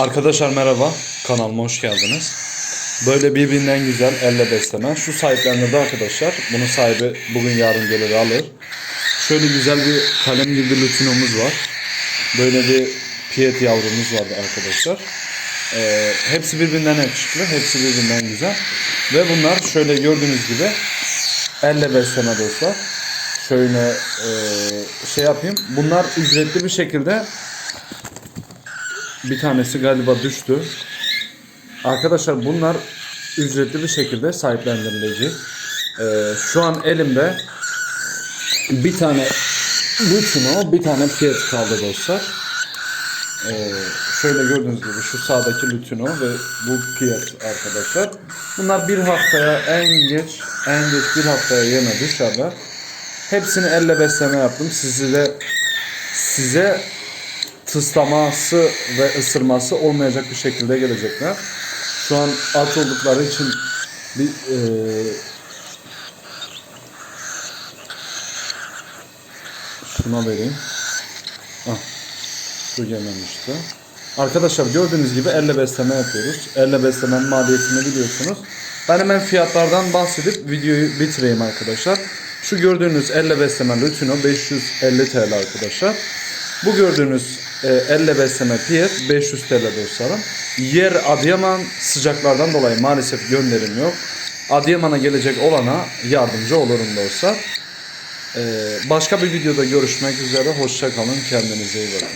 Arkadaşlar merhaba, kanalıma hoş geldiniz. Böyle birbirinden güzel elle besleme. Şu sahiplendirdi arkadaşlar. Bunun sahibi bugün yarın gelir alır. Şöyle güzel bir kalem gibi bir lütinomuz var. Böyle bir piyet yavrumuz var arkadaşlar. Ee, hepsi birbirinden yakışıklı, hepsi birbirinden güzel. Ve bunlar şöyle gördüğünüz gibi elle besleme dostlar. Şöyle e, şey yapayım. Bunlar ücretli bir şekilde bir tanesi galiba düştü. Arkadaşlar bunlar ücretli bir şekilde sahiplendirilecek. Ee, şu an elimde bir tane Lutino, bir tane Fiat kaldı dostlar. Ee, şöyle gördüğünüz gibi şu sağdaki Lutino ve bu Fiat arkadaşlar. Bunlar bir haftaya en geç en geç bir haftaya yeme dışarıda. Hepsini elle besleme yaptım. Sizi de size tıslaması ve ısırması olmayacak bir şekilde gelecekler. Şu an aç oldukları için bir e, şuna vereyim. Ah, şu gelmemişti. Arkadaşlar gördüğünüz gibi elle besleme yapıyoruz. Elle beslemenin maliyetini biliyorsunuz. Ben hemen fiyatlardan bahsedip videoyu bitireyim arkadaşlar. Şu gördüğünüz elle besleme Lutino 550 TL arkadaşlar. Bu gördüğünüz e, elle besleme piyet 500 TL dostlarım. Yer Adıyaman sıcaklardan dolayı maalesef gönderim yok. Adıyaman'a gelecek olana yardımcı olurum dostlar. E, başka bir videoda görüşmek üzere. Hoşça kalın. Kendinize iyi bakın.